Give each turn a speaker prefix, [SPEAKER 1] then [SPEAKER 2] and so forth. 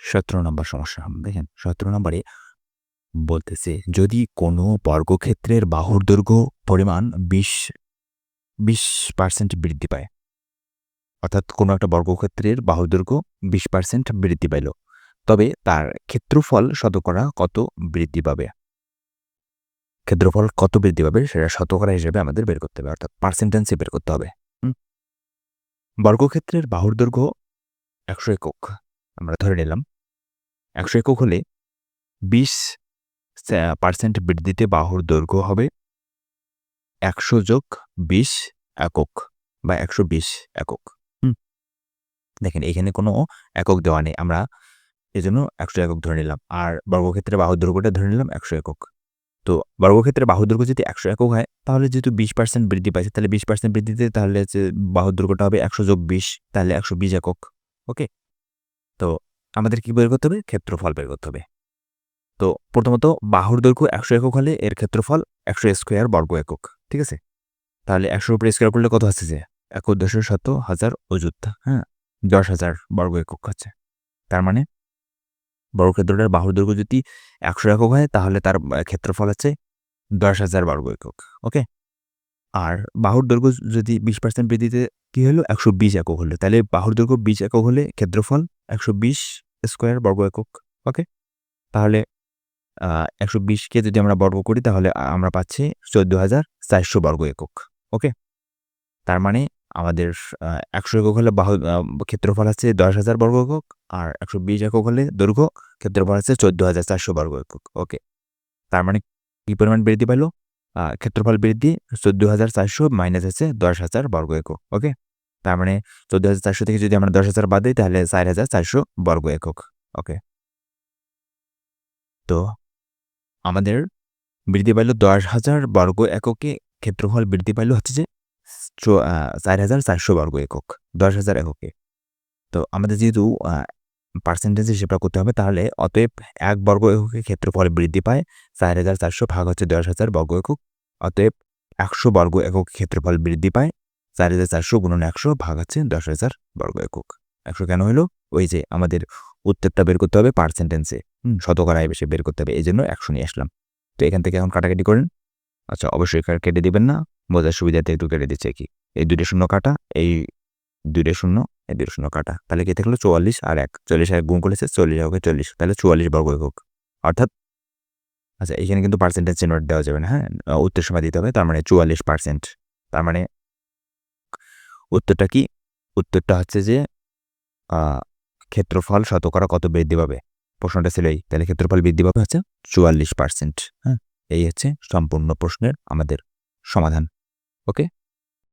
[SPEAKER 1] সতেরো নম্বর সমস্যা দেখেন, সতেরো নম্বরে বলতেছে, যদি কোনো বর্গক্ষেত্রের বাহুর দৈর্ঘ্য পরিমাণ বিশ বিশ পার্সেন্ট বৃদ্ধি পায়, অর্থাৎ কোনো একটা বর্গক্ষেত্রের বাহুর দৈর্ঘ্য বিশ পার্সেন্ট বৃদ্ধি পাইল, তবে তার ক্ষেত্রফল শতকরা কত বৃদ্ধি পাবে? ক্ষেত্রফল কত বৃদ্ধি পাবে সেটা শতকরা হিসেবে আমাদের বের করতে হবে, অর্থাৎ পার্সেন্টেন্সে বের করতে হবে? বর্গক্ষেত্রের বাহুর দৈর্ঘ্য একশো একক। আমরা ধরে নিলাম, একশো একক হলে বিশ পার্সেন্ট বৃদ্ধিতে বাহুর দৈর্ঘ্য হবে একশো যোগ বিশ একক বা একশো বিশ একক। দেখেন, এখানে কোনো একক দেওয়া নেই, আমরা এজন্য একশো একক ধরে নিলাম। আর বর্গক্ষেত্রে বাহুর দৈর্ঘ্যটা ধরে নিলাম একশো একক। তো বর্গক্ষেত্রে বাহুর দৈর্ঘ্য যদি একশো একক হয়, তাহলে যেহেতু বিশ পার্সেন্ট বৃদ্ধি পাইছে, তাহলে বিশ পার্সেন্ট বৃদ্ধিতে তাহলে হচ্ছে বাহুর দৈর্ঘ্যটা হবে একশো যোগ বিশ, তাহলে একশো বিশ একক ওকে তো আমাদের কি বের করতে হবে? ক্ষেত্রফল বের করতে হবে। তো প্রথমত বাহুর দৈর্ঘ্য একশো একক হলে এর ক্ষেত্রফল একশো স্কোয়ার বর্গ একক, ঠিক আছে? তাহলে একশোর উপরে স্কোয়ার করলে কত আছে যে? এক দশো শত হাজার অযুত হ্যাঁ? দশ হাজার বর্গ একক হচ্ছে তার মানে বর্গক্ষেত্রটার বাহুর দৈর্ঘ্য যদি একশো একক হয়, তাহলে তার ক্ষেত্রফল হচ্ছে দশ হাজার বর্গ একক, ওকে? আর বাহুর দৈর্ঘ্য যদি বিশ পার্সেন্ট বৃদ্ধিতে কী হলো? একশো বিশ একক হলো। তাহলে বাহুর দৈর্ঘ্য বিশ একক হলে ক্ষেত্রফল একশো বিশ স্কোয়ার বর্গ একক ওকে তাহলে একশো বিশকে যদি আমরা বর্গ করি, তাহলে আমরা পাচ্ছি চোদ্দ হাজার চারশো বর্গ একক ওকে তার মানে আমাদের একশো একক হলে বাহু ক্ষেত্রফল আছে দশ হাজার বর্গ একক, আর একশো বিশ একক হলে দৈর্ঘ্য ক্ষেত্রফল আছে চোদ্দ হাজার চারশো বর্গ একক ওকে তার মানে কী পরিমাণ বৃদ্ধি পেল ক্ষেত্রফল বৃদ্ধি চোদ্দ হাজার চারশো মাইনাস আছে দশ হাজার বর্গ একক ওকে তার মানে চোদ্দ হাজার চারশো থেকে যদি আমরা দশ হাজার বাদ দিই, তাহলে চার হাজার চারশো বর্গ একক ওকে তো আমাদের বৃদ্ধি পাইল দশ হাজার বর্গ এককে, ক্ষেত্রফল বৃদ্ধি পাইল হচ্ছে যে চার হাজার চারশো বর্গ একক, দশ হাজার এককে। তো আমাদের যেহেতু পার্সেন্টেজ হিসেবটা করতে হবে, তাহলে অতএব এক বর্গ এককে ক্ষেত্রফল বৃদ্ধি পায়, চার হাজার চারশো ভাগ হচ্ছে দশ হাজার বর্গ একক, অতএব একশো বর্গ একক ক্ষেত্রফল বৃদ্ধি পায় চার হাজার চারশো গুণন একশো ভাগ হচ্ছে দশ হাজার বর্গ একক। একশো কেন হলো? ওই যে আমাদের উত্তরটা বের করতে হবে পার্সেন্টেন্সে হুম, শতকরায় বেশি বের করতে হবে এই জন্য একশো নিয়ে আসলাম। তো এখান থেকে এখন কাটাকাটি করেন। আচ্ছা অবশ্যই কেটে দিবেন না, বোঝার সুবিধাতে একটু কেটে দিচ্ছে কি? এই দুইটা শূন্য কাটা, এই দুইটা শূন্য, এই দুইটা শূন্য কাটা। তাহলে কি থাকল? চুয়াল্লিশ আর এক। চল্লিশ আর গুণ করেছে চল্লিশ হবে চল্লিশ। তাহলে চুয়াল্লিশ বর্গ একক। অর্থাৎ আচ্ছা এখানে কিন্তু পার্সেন্টেজ চিহ্ন দেওয়া যাবে না হ্যাঁ? উত্তর সময় দিতে হবে, তার মানে চুয়াল্লিশ পার্সেন্ট তার মানে উত্তরটা কি? উত্তরটা হচ্ছে যে ক্ষেত্রফল শতকরা কত বৃদ্ধি পাবে? প্রশ্নটা ছিল এই। তাহলে ক্ষেত্রফল বৃদ্ধি পাবে হচ্ছে চুয়াল্লিশ পার্সেন্ট হ্যাঁ? এই হচ্ছে সম্পূর্ণ প্রশ্নের আমাদের সমাধান, ওকে?